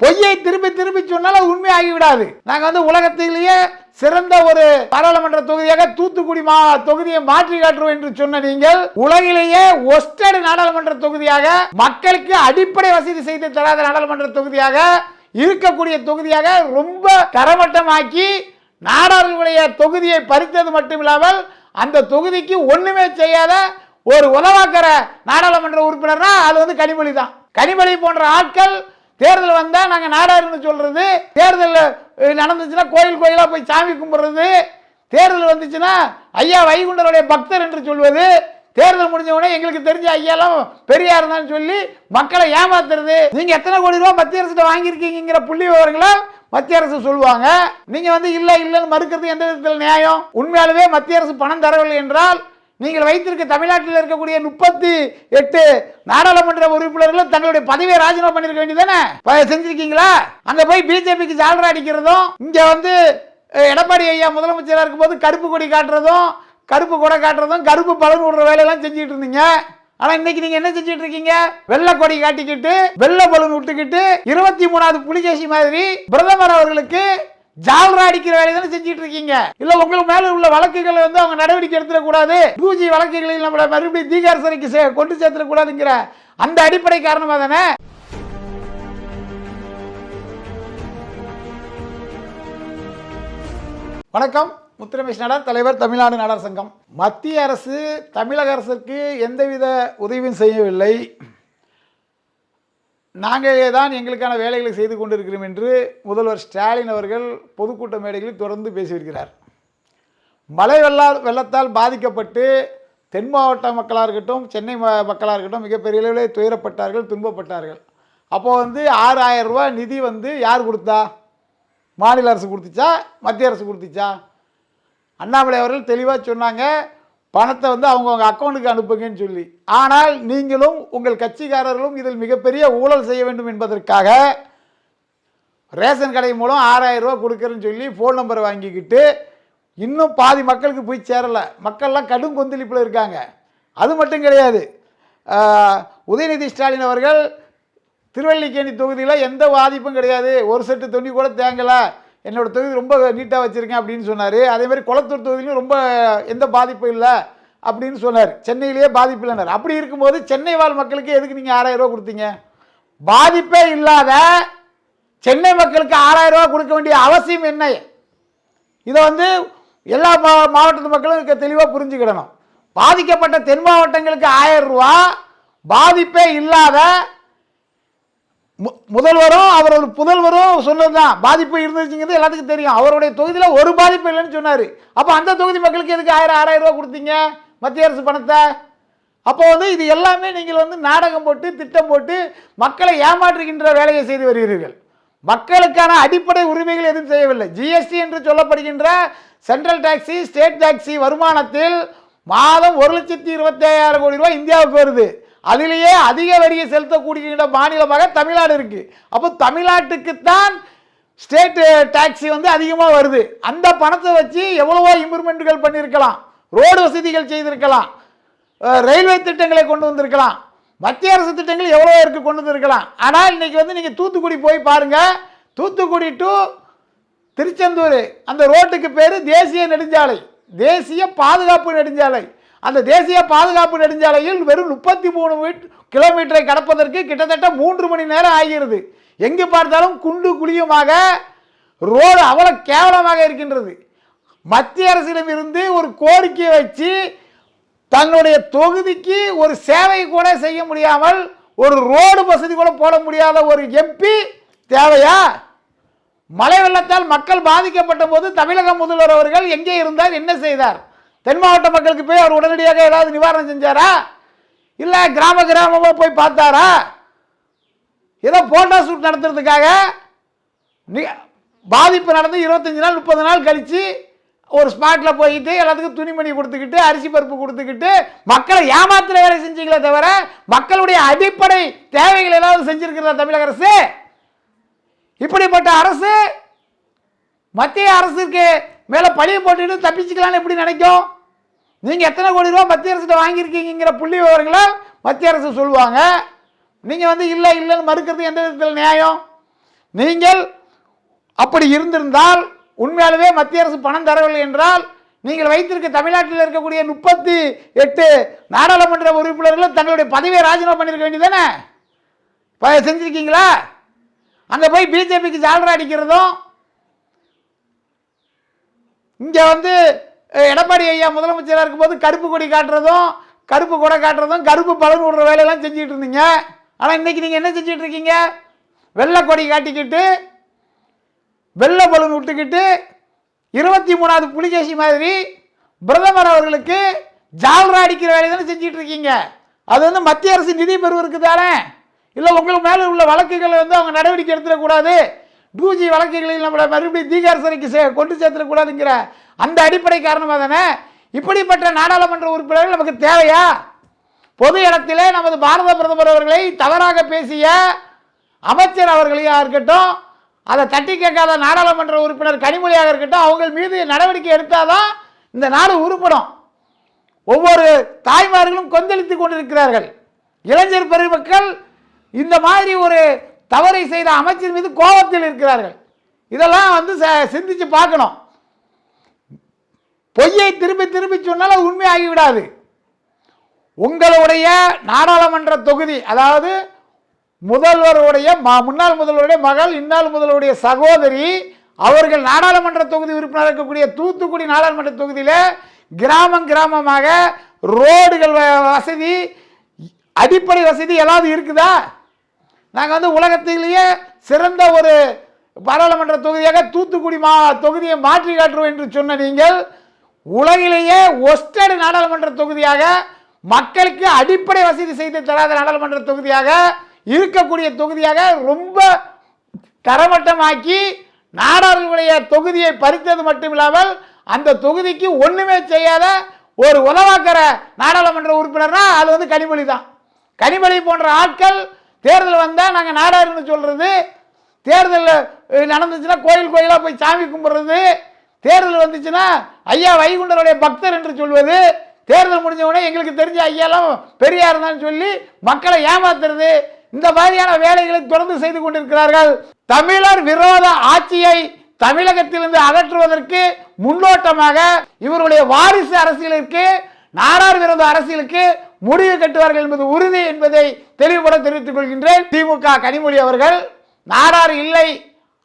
பொய்யை திருப்பி திருப்பி சொன்னாலும் உண்மையாகி விடாது நாங்கள் வந்து உலகத்திலேயே சிறந்த ஒரு பாராளுமன்ற தொகுதியாக தூத்துக்குடி மா தொகுதியை மாற்றி காட்டுவோம் என்று சொன்ன நீங்கள் உலகிலேயே ஒஸ்டர்டு நாடாளுமன்ற தொகுதியாக மக்களுக்கு அடிப்படை வசதி செய்து தராத நாடாளுமன்ற தொகுதியாக இருக்கக்கூடிய தொகுதியாக ரொம்ப தரமட்டமாக்கி நாடாளுடைய தொகுதியை பறித்தது மட்டும் இல்லாமல் அந்த தொகுதிக்கு ஒன்றுமே செய்யாத ஒரு உதவாக்கிற நாடாளுமன்ற உறுப்பினர்னா அது வந்து கனிமொழி தான். கனிமொழி போன்ற ஆட்கள் தேர்தல் வந்தால் நாங்கள் நாடாருன்னு சொல்கிறது தேர்தலில் நடந்துச்சுன்னா கோயில் கோயிலாக போய் சாமி கும்பிட்றது. தேர்தல் வந்துச்சுன்னா ஐயா வைகுண்டருடைய பக்தர் என்று சொல்வது. தேர்தல் முடிஞ்ச உடனே எங்களுக்கு தெரிஞ்ச ஐயாலாம் பெரியார் தான் சொல்லி மக்களை ஏமாத்துறது. நீங்கள் எத்தனை கோடி ரூபா மத்திய அரசு வாங்கியிருக்கீங்கிற புள்ளி விவரங்களை மத்திய அரசு சொல்லுவாங்க. நீங்கள் வந்து இல்லை இல்லைன்னு மறுக்கிறது எந்த விதத்தில் நியாயம்? உண்மையாலுமே மத்திய அரசு பணம் தரவில்லை என்றால் நீங்கள் வைத்திருக்க தமிழ்நாட்டில் இருக்கக்கூடிய முப்பத்தி எட்டு நாடாளுமன்ற உறுப்பினர்கள் தங்களுடைய பதவியை ராஜினாமா பண்ணிருக்க வேண்டியதானே செஞ்சிருக்கீங்களா? அங்க போய் பிஜேபிக்கு ஜாலரா அடிக்கிறதும் இங்க வந்து எடப்பாடி ஐயா முதலமைச்சராக இருக்கும்போது கருப்பு கொடி காட்டுறதும் கருப்பு கொடை காட்டுறதும் கருப்பு பலன் விடுற வேலையெல்லாம் செஞ்சுட்டு இருந்தீங்க. ஆனா இன்னைக்கு நீங்க என்ன செஞ்சுட்டு இருக்கீங்க? வெள்ளை கொடி காட்டிக்கிட்டு வெள்ளை பலூன் விட்டுக்கிட்டு இருபத்தி மூணாவது புலிகேசி மாதிரி பிரதமர் அவர்களுக்கு ஜாலரா அடிக்கிற வேலையை தானே செஞ்சுட்டு இருக்கீங்க இல்ல உங்களுக்கு மேல உள்ள வழக்குகளை வந்து அவங்க நடவடிக்கை எடுத்துடக்கூடாது? பூஜி வழக்குகளில் நம்மள மறுபடியும் தீகார் சிறைக்கு சே- கொண்டு சேர்த்துடக்கூடாதுங்கிற அந்த அடிப்படை காரணமாக தானே வணக்கம். முத்துரமேஷ் நாடார் தலைவர் தமிழ்நாடு நாடார் சங்கம். மத்திய அரசு தமிழக அரசுக்கு எந்தவித உதவியும் செய்யவில்லை. நாங்களே தான் எங்களுக்கான வேலைகளை செய்து கொண்டிருக்கிறோம் என்று முதல்வர் ஸ்டாலின் அவர்கள் பொதுக்கூட்ட மேடைகளில் தொடர்ந்து பேசியிருக்கிறார். மழை வெள்ள வெள்ளத்தால் பாதிக்கப்பட்டு தென் மாவட்ட மக்களாக இருக்கட்டும் சென்னை மக்களாக இருக்கட்டும் மிகப்பெரிய அளவில் துயரப்பட்டார்கள் துன்பப்பட்டார்கள். அப்போது வந்து ஆறாயிரம் ரூபாய் நிதி வந்து யார் கொடுத்தா? மாநில அரசு கொடுத்துச்சா? மத்திய அரசு கொடுத்துச்சா? அண்ணாமலை அவர்கள் தெளிவாக சொன்னாங்க பணத்தை வந்து அவங்கவுங்க அக்கௌண்ட்டுக்கு அனுப்புங்கன்னு சொல்லி. ஆனால் நீங்களும் உங்கள் கட்சிக்காரர்களும் இதில் மிகப்பெரிய ஊழல் செய்ய வேண்டும் என்பதற்காக ரேஷன் கடை மூலம் ஆறாயிரம் ரூபா கொடுக்குறேன்னு சொல்லி ஃபோன் நம்பரை வாங்கிக்கிட்டு இன்னும் பாதி மக்களுக்கு போய் சேரலை. மக்கள்லாம் கடும் கொந்தளிப்பில் இருக்காங்க. அது மட்டும் கிடையாது. உதயநிதி ஸ்டாலின் அவர்கள் திருவல்லிக்கேணி தொகுதியில் எந்த பாதிப்பும் கிடையாது. ஒரு செட்டு துணி கூட தேங்கலை. என்னோட தொகுதி ரொம்ப நீட்டாக வச்சுருக்கேன் அப்படின்னு சொன்னார். அதேமாதிரி குளத்தூர் தொகுதியிலும் ரொம்ப எந்த பாதிப்பும் இல்லை அப்படின்னு சொன்னார். சென்னையிலேயே பாதிப்பு இல்லைனார் அப்படி இருக்கும்போது சென்னை வாழ் மக்களுக்கு எதுக்கு நீங்கள் ஆறாயிரம் ரூபா கொடுத்தீங்க? பாதிப்பே இல்லாத சென்னை மக்களுக்கு ஆறாயிரம் ரூபா கொடுக்க வேண்டிய அவசியம் என்ன? இதை வந்து எல்லா மா மாவட்டத்து மக்களும் தெளிவாக புரிஞ்சுக்கிடணும். பாதிக்கப்பட்ட தென் மாவட்டங்களுக்கு ஆயிரம் ரூபா பாதிப்பே இல்லாத முதல்வரும் அவரோட புதல்வரும் சொன்னதுதான். பாதிப்பு இருந்துச்சுங்கிறது எல்லாத்துக்கும் தெரியும். அவருடைய தொகுதியில் ஒரு பாதிப்பு இல்லைன்னு சொன்னார். அப்போ அந்த தொகுதி மக்களுக்கு எதுக்கு ஆயிரம் ஆறாயிரம் ரூபா கொடுத்தீங்க? மத்திய அரசு பணத்தை? அப்போ வந்து இது எல்லாமே நீங்கள் வந்து நாடகம் போட்டு திட்டம் போட்டு மக்களை ஏமாற்றுகின்ற வேலையை செய்து வருகிறீர்கள். மக்களுக்கான அடிப்படை உரிமைகள் எதுவும் செய்யவில்லை. ஜிஎஸ்டி என்று சொல்லப்படுகின்ற சென்ட்ரல் டாக்ஸி ஸ்டேட் டாக்ஸி வருமானத்தில் மாதம் ஒரு லட்சத்தி இருபத்தி ஐயாயிரம் கோடி ரூபாய் இந்தியாவுக்கு வருது. அதிலேயே அதிக வரியை செலுத்தக்கூடிய மாநிலமாக தமிழ்நாடு இருக்குது அப்போ தமிழ்நாட்டுக்குத்தான் ஸ்டேட்டு டாக்ஸி eh, வந்து அதிகமாக வருது. அந்த பணத்தை வச்சு எவ்வளவோ இம்ப்ரூவ்மெண்ட்டுகள் பண்ணியிருக்கலாம். ரோடு வசதிகள் செய்திருக்கலாம். ரயில்வே திட்டங்களை கொண்டு வந்திருக்கலாம். மத்திய அரசு திட்டங்கள் எவ்வளோ இருக்குது கொண்டு வந்திருக்கலாம். ஆனால் இன்றைக்கி வந்து நீங்கள் தூத்துக்குடி போய் பாருங்க. தூத்துக்குடி டு திருச்செந்தூர். அந்த ரோட்டுக்கு பேர் தேசிய நெடுஞ்சாலை. தேசிய பாதுகாப்பு நெடுஞ்சாலை. அந்த தேசிய பாதுகாப்பு நெடுஞ்சாலையில் வெறும் முப்பத்தி மூணு மீட் கிலோமீட்டரை கடப்பதற்கு கிட்டத்தட்ட மூன்று மணி நேரம் ஆகிறது எங்கு பார்த்தாலும் குண்டு குழியுமாக ரோடு அவ்வளோ கேவலமாக இருக்கின்றது. மத்திய அரசிடம் இருந்து ஒரு கோரிக்கையை வச்சு தன்னுடைய தொகுதிக்கு ஒரு சேவை கூட செய்ய முடியாமல் ஒரு ரோடு வசதி கூட போட முடியாத ஒரு எம்பி தேவையா? மழை வெள்ளத்தால் மக்கள் பாதிக்கப்பட்ட போது தமிழக முதல்வர் அவர்கள் எங்கே இருந்தார்? என்ன செய்தார்? தென் மாவட்ட மக்களுக்கு போய் அவர் உடனடியாக ஏதாவது நிவாரணம் செஞ்சாரா? இல்லை கிராம கிராமமாக போய் பார்த்தாரா? ஏதோ போட்டோ ஷூட் நடத்துறதுக்காக நி- பாதிப்பு நடந்து இருபத்தஞ்சி நாள் முப்பது நாள் கழித்து ஒரு ஸ்பாட்டில் போயிட்டு எல்லாத்துக்கும் துணிமணி கொடுத்துக்கிட்டு அரிசி பருப்பு கொடுத்துக்கிட்டு மக்களை ஏமாத்துற வேலை செஞ்சீங்களே தவிர மக்களுடைய அடிப்படை தேவைகள் ஏதாவது செஞ்சுருக்கிறதா தமிழக அரசு? இப்படிப்பட்ட அரசு மத்திய அரசுக்கு மேலே பழியை போட்டுட்டு தப்பிச்சுக்கலான்னு எப்படி நினைக்கும்? நீங்கள் எத்தனை கோடி ரூபா மத்திய அரசுகிட்ட வாங்கியிருக்கீங்கிற புள்ளி விவரங்களை மத்திய அரசு சொல்லுவாங்க. நீங்கள் வந்து இல்லை இல்லைன்னு மறுக்கிறது எந்த விதத்தில் நியாயம்? நீங்கள் அப்படி இருந்திருந்தால் உண்மையாலுமே மத்திய அரசு பணம் தரவில்லை என்றால் நீங்கள் வைத்திருக்க தமிழ்நாட்டில் இருக்கக்கூடிய முப்பத்தி எட்டு நாடாளுமன்ற உறுப்பினர்களும் தங்களுடைய பதவியை ராஜினாமா பண்ணியிருக்க வேண்டியதானே ப- செஞ்சுருக்கீங்களா? அங்கே போய் பிஜேபிக்கு ஜாலரா அடிக்கிறதும் இங்கே வந்து எடப்பாடி ஐயா முதலமைச்சராக இருக்கும்போது கருப்பு கொடி காட்டுறதும் கருப்பு கொடை காட்டுறதும் கருப்பு பலன் விடுற வேலையெல்லாம் செஞ்சுட்டு இருந்தீங்க. ஆனால் இன்றைக்கி நீங்கள் என்ன செஞ்சுட்டு இருக்கீங்க? வெள்ளை கொடி காட்டிக்கிட்டு வெள்ளை பலன் விட்டுக்கிட்டு இருபத்தி மூணாவது புலிகேசி மாதிரி பிரதமர் அவர்களுக்கு ஜால்ரா அடிக்கிற வேலையை தானே செஞ்சுட்டு இருக்கீங்க. அது வந்து மத்திய அரசு நிதி பெறுவதற்கு தானே. இல்லை உங்களுக்கு மேலே உள்ள வழக்குகளை வந்து அவங்க நடவடிக்கை எடுத்துடக்கூடாது. டூஜி வழக்குகளில் நம்மளை மறுபடியும் தீகார் சிறைக்கு சே- கொண்டு சேர்த்துடக்கூடாதுங்கிற அந்த அடிப்படை காரணமாக தானே? இப்படிப்பட்ட நாடாளுமன்ற உறுப்பினர்கள் நமக்கு தேவையா? பொது இடத்திலே நமது பாரத பிரதமர் அவர்களை தவறாக பேசிய அமைச்சர் அவர்களையாக இருக்கட்டும் அதை தட்டி கேட்காத நாடாளுமன்ற உறுப்பினர் கனிமொழியாக இருக்கட்டும் அவங்கள் மீது நடவடிக்கை எடுத்தாதான் இந்த நாடு உருப்படும். ஒவ்வொரு தாய்மார்களும் கொந்தளித்து கொண்டிருக்கிறார்கள். இளைஞர் பெருமக்கள் இந்த மாதிரி ஒரு தவறை செய்த அமைச்சர் மீது கோபத்தில் இருக்கிறார்கள். இதெல்லாம் வந்து ச- சிந்திச்சு பார்க்கணும். பொய்யை திரும்பி திரும்பி சொன்னால் அது உண்மையாகி விடாது உங்களுடைய நாடாளுமன்ற தொகுதி அதாவது முதல்வருடைய ம- முன்னாள் முதல்வருடைய மகள் இன்னாள் முதல்வருடைய சகோதரி அவர்கள் நாடாளுமன்ற தொகுதி உறுப்பினர் இருக்கக்கூடிய தூத்துக்குடி நாடாளுமன்ற தொகுதியில் கிராமம் கிராமமாக ரோடுகள் வ- வசதி அடிப்படை வசதி ஏதாவது இருக்குதா? நாங்கள் வந்து உலகத்திலேயே சிறந்த ஒரு பாராளுமன்ற தொகுதியாக தூத்துக்குடி மா தொகுதியை மாற்றி காட்டுவோம் என்று சொன்ன நீங்கள் உலகிலேயே ஒஸ்டட் நாடாளுமன்ற தொகுதியாக மக்களுக்கு அடிப்படை வசதி செய்து தராத நாடாளுமன்ற தொகுதியாக இருக்கக்கூடிய தொகுதியாக ரொம்ப தரமட்டமாக்கி நாடாளுடைய தொகுதியை பறித்தது மட்டும் இல்லாமல் அந்த தொகுதிக்கு ஒன்றுமே செய்யாத ஒரு உலவாக்கிற நாடாளுமன்ற உறுப்பினர்னா அது வந்து கனிமொழி தான். கனிமொழி போன்ற ஆட்கள் தேர்தல் வந்தால் நாங்கள் நாடாருன்னு சொல்கிறது தேர்தலில் நடந்துச்சுன்னா கோயில் கோயிலாக போய் சாமி கும்பிட்றது. தேர்தல் வந்துச்சுன்னா ஐயா வைகுண்டருடைய பக்தர் என்று சொல்வது. தேர்தல் முடிஞ்ச உடனே எங்களுக்கு தெரிஞ்ச ஐயாலாம் பெரியார் தான் சொல்லி மக்களை ஏமாத்துறது. இந்த மாதிரியான வேலைகளை தொடர்ந்து செய்து கொண்டிருக்கிறார்கள். தமிழர் விரோத ஆட்சியை தமிழகத்திலிருந்து அகற்றுவதற்கு முன்னோட்டமாக இவருடைய வாரிசு அரசியலுக்கு நாடார் விரோத அரசியலுக்கு முடிவு கட்டுவார்கள் என்பது உறுதி என்பதை தெளிவுபட தெரிவித்துக் கொள்கின்றேன். திமுக கனிமொழி அவர்கள் நாடார் இல்லை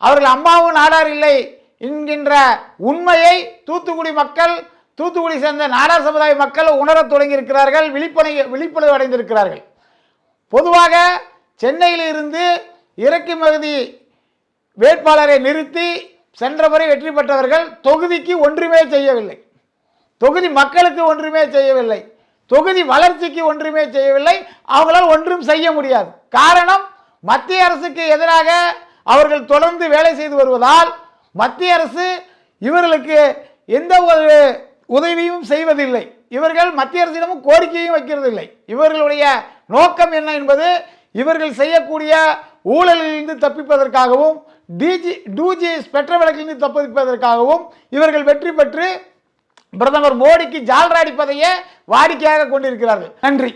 அவர்கள் அம்மாவும் நாடார் இல்லை என்கின்ற உண்மையை தூத்துக்குடி மக்கள் தூத்துக்குடி சேர்ந்த நாடார் சமுதாய மக்கள் உணரத் தொடங்கி இருக்கிறார்கள் விழிப்புணர்வு விழிப்புணர்வு அடைந்திருக்கிறார்கள். பொதுவாக சென்னையில் இருந்து இறக்குமதி வேட்பாளரை நிறுத்தி சென்ற முறை வெற்றி பெற்றவர்கள் தொகுதிக்கு ஒன்றுமே செய்யவில்லை. தொகுதி மக்களுக்கு ஒன்றுமே செய்யவில்லை. தொகுதி வளர்ச்சிக்கு ஒன்றுமே செய்யவில்லை. அவங்களால் ஒன்றும் செய்ய முடியாது. காரணம் மத்திய அரசுக்கு எதிராக அவர்கள் தொடர்ந்து வேலை செய்து வருவதால் மத்திய அரசு இவர்களுக்கு எந்த ஒரு உதவியும் செய்வதில்லை. இவர்கள் மத்திய அரசிடமும் கோரிக்கையும் வைக்கிறதில்லை. இவர்களுடைய நோக்கம் என்ன என்பது இவர்கள் செய்யக்கூடிய ஊழலிலிருந்து தப்பிப்பதற்காகவும் டிஜி டூஜி பெற்ற வழக்கிலிருந்து தப்பிப்பதற்காகவும் இவர்கள் வெற்றி பெற்று பிரதமர் மோடிக்கு ஜால்ரா அடிப்பதையே வாடிக்கையாக கொண்டிருக்கிறார்கள். நன்றி.